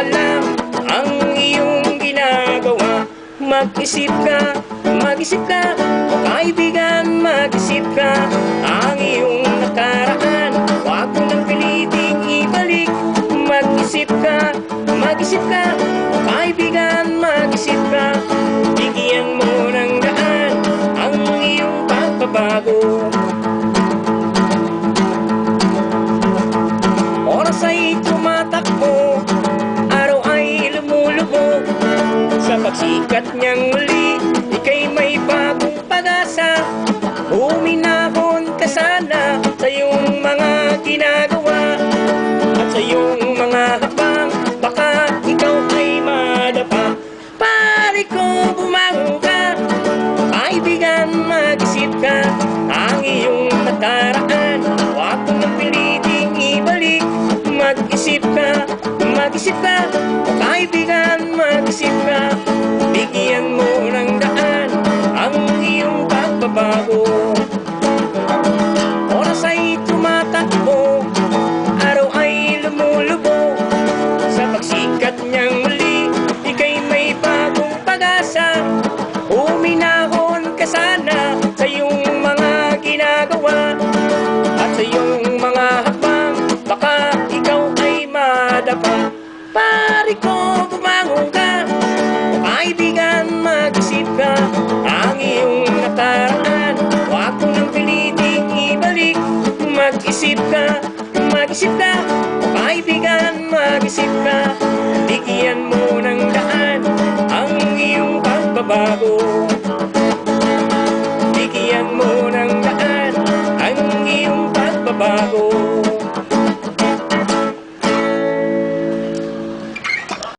alam ang iyong ginagawa. Mag-isip ka, mag-isip ka. O kaibigan, mag-isip ka. Ang iyong nakaraan Huwag mo nang piliting ibalik. Mag-isip ka, mag-isip ka. O kaibigan, mag-isip ka. Bigyan mo ng daan Ang iyong pagbabago. Pagsikat niyang muli Ika'y may bagong pag-asa Huminahon Pare ko bumangon ka. Kaibigan mag-isip ka. Ang iyong nakaraan Huwag mo nang piliting ibalik. Mag-isip ka, mag-isip ka. Kaibigan mag-isip ka. Bigyan mo ng daan Ang iyong pagbabago